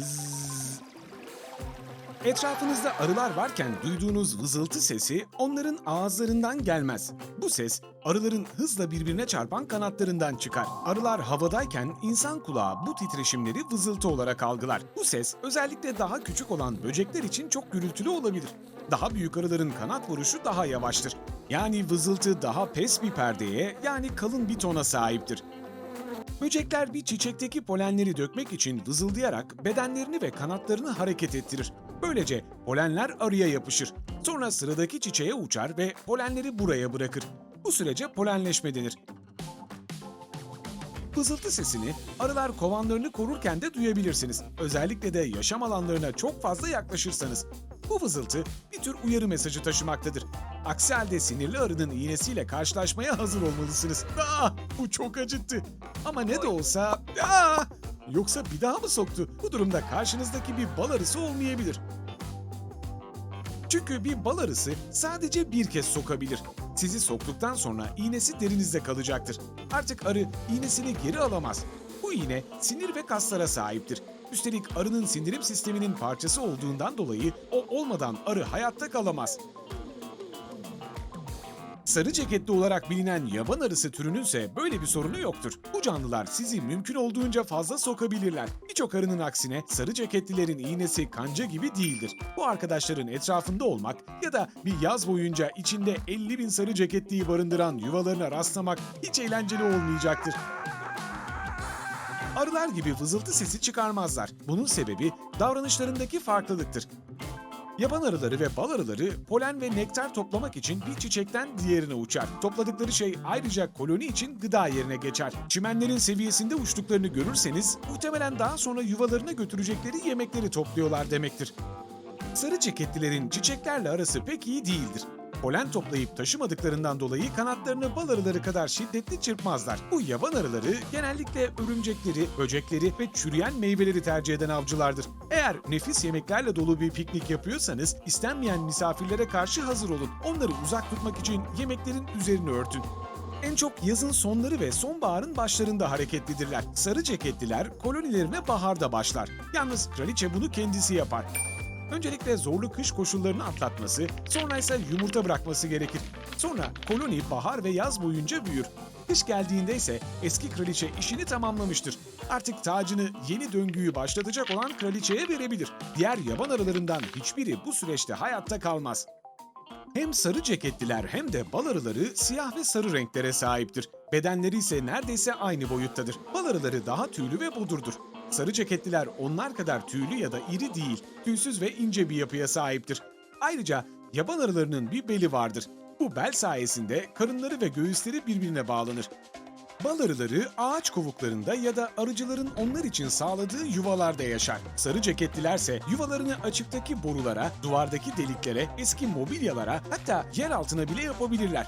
Bzzz. Etrafınızda arılar varken duyduğunuz vızıltı sesi onların ağızlarından gelmez. Bu ses arıların hızla birbirine çarpan kanatlarından çıkar. Arılar havadayken insan kulağı bu titreşimleri vızıltı olarak algılar. Bu ses özellikle daha küçük olan böcekler için çok gürültülü olabilir. Daha büyük arıların kanat vuruşu daha yavaştır. Yani vızıltı daha pes bir perdeye yani kalın bir tona sahiptir. Böcekler bir çiçekteki polenleri dökmek için vızıldayarak bedenlerini ve kanatlarını hareket ettirir. Böylece polenler arıya yapışır. Sonra sıradaki çiçeğe uçar ve polenleri buraya bırakır. Bu sürece polenleşme denir. Vızıltı sesini arılar kovanlarını korurken de duyabilirsiniz. Özellikle de yaşam alanlarına çok fazla yaklaşırsanız. Bu vızıltı bir tür uyarı mesajı taşımaktadır. Aksi halde sinirli arının iğnesiyle karşılaşmaya hazır olmalısınız. Ah, bu çok acıttı. Ama ne de olsa... Ah! Yoksa bir daha mı soktu? Bu durumda karşınızdaki bir bal arısı olmayabilir. Çünkü bir bal arısı sadece bir kez sokabilir. Sizi soktuktan sonra iğnesi derinizde kalacaktır. Artık arı iğnesini geri alamaz. Bu iğne sinir ve kaslara sahiptir. Üstelik arının sindirim sisteminin parçası olduğundan dolayı o olmadan arı hayatta kalamaz. Sarı ceketli olarak bilinen yaban arısı türününse böyle bir sorunu yoktur. Bu canlılar sizi mümkün olduğunca fazla sokabilirler. Birçok arının aksine sarı ceketlilerin iğnesi kanca gibi değildir. Bu arkadaşların etrafında olmak ya da bir yaz boyunca içinde 50 bin sarı ceketliyi barındıran yuvalarına rastlamak hiç eğlenceli olmayacaktır. Arılar gibi vızıltı sesi çıkarmazlar. Bunun sebebi davranışlarındaki farklılıktır. Yaban arıları ve bal arıları polen ve nektar toplamak için bir çiçekten diğerine uçar. Topladıkları şey ayrıca koloni için gıda yerine geçer. Çimenlerin seviyesinde uçtuklarını görürseniz muhtemelen daha sonra yuvalarına götürecekleri yemekleri topluyorlar demektir. Sarı ceketlilerin çiçeklerle arası pek iyi değildir. Polen toplayıp taşımadıklarından dolayı kanatlarını bal arıları kadar şiddetli çırpmazlar. Bu yaban arıları genellikle örümcekleri, böcekleri ve çürüyen meyveleri tercih eden avcılardır. Eğer nefis yemeklerle dolu bir piknik yapıyorsanız istenmeyen misafirlere karşı hazır olun. Onları uzak tutmak için yemeklerin üzerini örtün. En çok yazın sonları ve sonbaharın başlarında hareketlidirler. Sarı ceketliler kolonilerine baharda başlar. Yalnız kraliçe bunu kendisi yapar. Öncelikle zorlu kış koşullarını atlatması, sonra ise yumurta bırakması gerekir. Sonra koloni bahar ve yaz boyunca büyür. Kış geldiğinde ise eski kraliçe işini tamamlamıştır. Artık tacını yeni döngüyü başlatacak olan kraliçeye verebilir. Diğer yaban arılarından hiçbiri bu süreçte hayatta kalmaz. Hem sarı ceketliler hem de bal arıları siyah ve sarı renklere sahiptir. Bedenleri ise neredeyse aynı boyuttadır. Bal arıları daha tüylü ve bodurdur. Sarı ceketliler onlar kadar tüylü ya da iri değil, tüysüz ve ince bir yapıya sahiptir. Ayrıca yaban arılarının bir beli vardır. Bu bel sayesinde karınları ve göğüsleri birbirine bağlanır. Bal arıları ağaç kovuklarında ya da arıcıların onlar için sağladığı yuvalarda yaşar. Sarı ceketlilerse yuvalarını açıktaki borulara, duvardaki deliklere, eski mobilyalara hatta yer altına bile yapabilirler.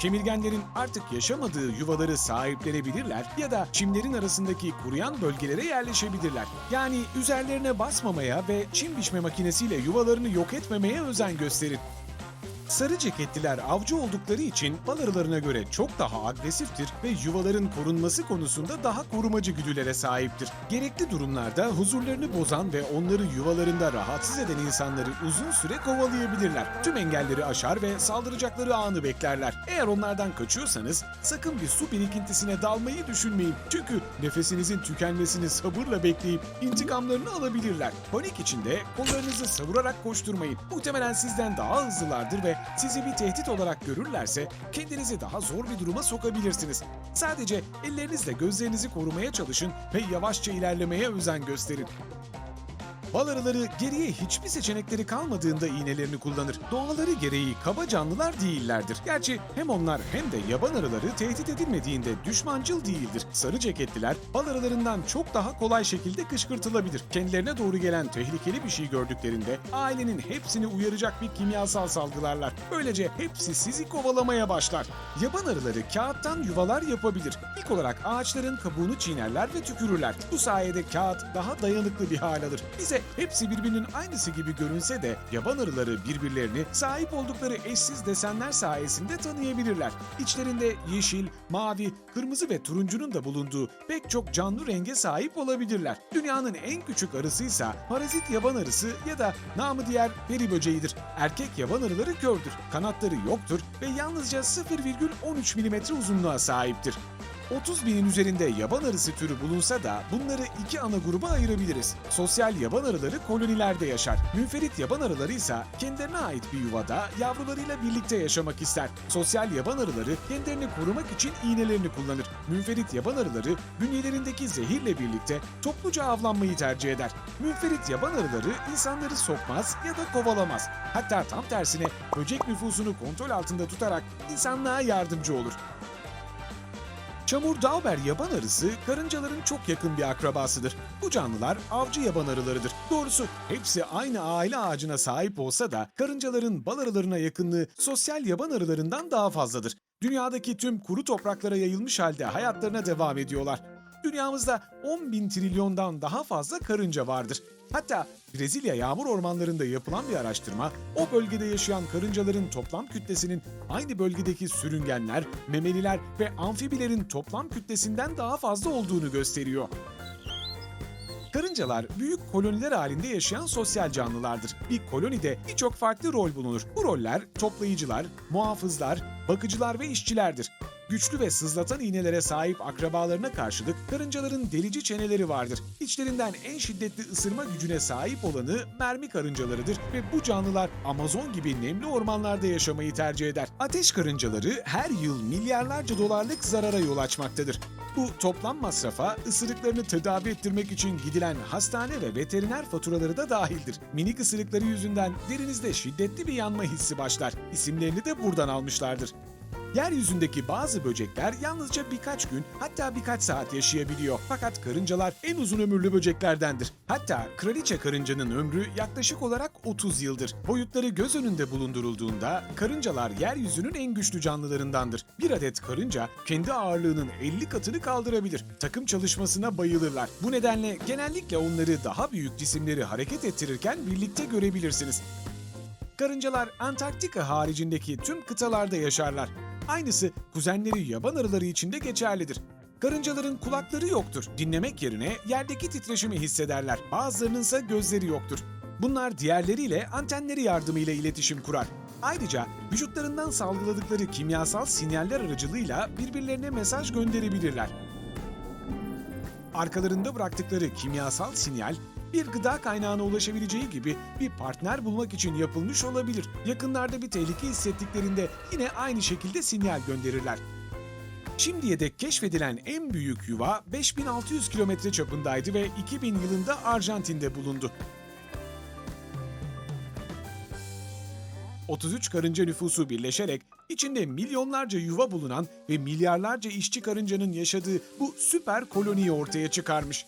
Kemirgenlerin artık yaşamadığı yuvaları sahiplenebilirler ya da çimlerin arasındaki kuruyan bölgelere yerleşebilirler. Yani üzerlerine basmamaya ve çim biçme makinesiyle yuvalarını yok etmemeye özen gösterin. Sarı ceketliler avcı oldukları için bal arılarına göre çok daha agresiftir ve yuvaların korunması konusunda daha korumacı güdülere sahiptir. Gerekli durumlarda huzurlarını bozan ve onları yuvalarında rahatsız eden insanları uzun süre kovalayabilirler. Tüm engelleri aşar ve saldıracakları anı beklerler. Eğer onlardan kaçıyorsanız sakın bir su birikintisine dalmayı düşünmeyin. Çünkü nefesinizin tükenmesini sabırla bekleyip intikamlarını alabilirler. Panik içinde kollarınızı savurarak koşturmayın. Muhtemelen sizden daha hızlılardır ve sizi bir tehdit olarak görürlerse kendinizi daha zor bir duruma sokabilirsiniz. Sadece ellerinizle gözlerinizi korumaya çalışın ve yavaşça ilerlemeye özen gösterin. Bal arıları geriye hiçbir seçenekleri kalmadığında iğnelerini kullanır. Doğaları gereği kaba canlılar değillerdir. Gerçi hem onlar hem de yaban arıları tehdit edilmediğinde düşmancıl değildir. Sarı ceketliler bal arılarından çok daha kolay şekilde kışkırtılabilir. Kendilerine doğru gelen tehlikeli bir şey gördüklerinde ailenin hepsini uyaracak bir kimyasal salgılarlar. Böylece hepsi sizi kovalamaya başlar. Yaban arıları kağıttan yuvalar yapabilir. İlk olarak ağaçların kabuğunu çiğnerler ve tükürürler. Bu sayede kağıt daha dayanıklı bir hal alır. Bize Hepsi birbirinin aynısı gibi görünse de yaban arıları birbirlerini sahip oldukları eşsiz desenler sayesinde tanıyabilirler. İçlerinde yeşil, mavi, kırmızı ve turuncunun da bulunduğu pek çok canlı renge sahip olabilirler. Dünyanın en küçük arısıysa parazit yaban arısı ya da namı diğer peri böceğidir. Erkek yaban arıları kördür, kanatları yoktur ve yalnızca 0,13 mm uzunluğa sahiptir. 30 binin üzerinde yaban arısı türü bulunsa da bunları iki ana gruba ayırabiliriz. Sosyal yaban arıları kolonilerde yaşar. Münferit yaban arıları ise kendilerine ait bir yuvada yavrularıyla birlikte yaşamak ister. Sosyal yaban arıları kendilerini korumak için iğnelerini kullanır. Münferit yaban arıları bünyelerindeki zehirle birlikte topluca avlanmayı tercih eder. Münferit yaban arıları insanları sokmaz ya da kovalamaz. Hatta tam tersine böcek nüfusunu kontrol altında tutarak insanlığa yardımcı olur. Çamur Dauber yaban arısı karıncaların çok yakın bir akrabasıdır. Bu canlılar avcı yaban arılarıdır. Doğrusu hepsi aynı aile ağacına sahip olsa da karıncaların bal arılarına yakınlığı sosyal yaban arılarından daha fazladır. Dünyadaki tüm kuru topraklara yayılmış halde hayatlarına devam ediyorlar. Dünyamızda 10 bin trilyondan daha fazla karınca vardır. Hatta Brezilya yağmur ormanlarında yapılan bir araştırma, o bölgede yaşayan karıncaların toplam kütlesinin aynı bölgedeki sürüngenler, memeliler ve amfibilerin toplam kütlesinden daha fazla olduğunu gösteriyor. Karıncalar büyük koloniler halinde yaşayan sosyal canlılardır. Bir kolonide birçok farklı rol bulunur. Bu roller toplayıcılar, muhafızlar, bakıcılar ve işçilerdir. Güçlü ve sızlatan iğnelere sahip akrabalarına karşılık karıncaların delici çeneleri vardır. İçlerinden en şiddetli ısırma gücüne sahip olanı mermi karıncalarıdır ve bu canlılar Amazon gibi nemli ormanlarda yaşamayı tercih eder. Ateş karıncaları her yıl milyarlarca dolarlık zarara yol açmaktadır. Bu toplam masrafa ısırıklarını tedavi ettirmek için gidilen hastane ve veteriner faturaları da dahildir. Minik ısırıkları yüzünden derinizde şiddetli bir yanma hissi başlar. İsimlerini de buradan almışlardır. Yeryüzündeki bazı böcekler yalnızca birkaç gün hatta birkaç saat yaşayabiliyor. Fakat karıncalar en uzun ömürlü böceklerdendir. Hatta kraliçe karıncanın ömrü yaklaşık olarak 30 yıldır. Boyutları göz önünde bulundurulduğunda karıncalar yeryüzünün en güçlü canlılarındandır. Bir adet karınca kendi ağırlığının 50 katını kaldırabilir. Takım çalışmasına bayılırlar. Bu nedenle genellikle onları daha büyük cisimleri hareket ettirirken birlikte görebilirsiniz. Karıncalar Antarktika haricindeki tüm kıtalarda yaşarlar. Aynısı kuzenleri yaban arıları için de geçerlidir. Karıncaların kulakları yoktur. Dinlemek yerine yerdeki titreşimi hissederler. Bazılarının ise gözleri yoktur. Bunlar diğerleriyle antenleri yardımıyla iletişim kurar. Ayrıca vücutlarından salgıladıkları kimyasal sinyaller aracılığıyla birbirlerine mesaj gönderebilirler. Arkalarında bıraktıkları kimyasal sinyal bir gıda kaynağına ulaşabileceği gibi bir partner bulmak için yapılmış olabilir. Yakınlarda bir tehlike hissettiklerinde yine aynı şekilde sinyal gönderirler. Şimdiye dek keşfedilen en büyük yuva 5600 kilometre çapındaydı ve 2000 yılında Arjantin'de bulundu. 33 karınca nüfusu birleşerek içinde milyonlarca yuva bulunan ve milyarlarca işçi karıncanın yaşadığı bu süper koloniyi ortaya çıkarmış.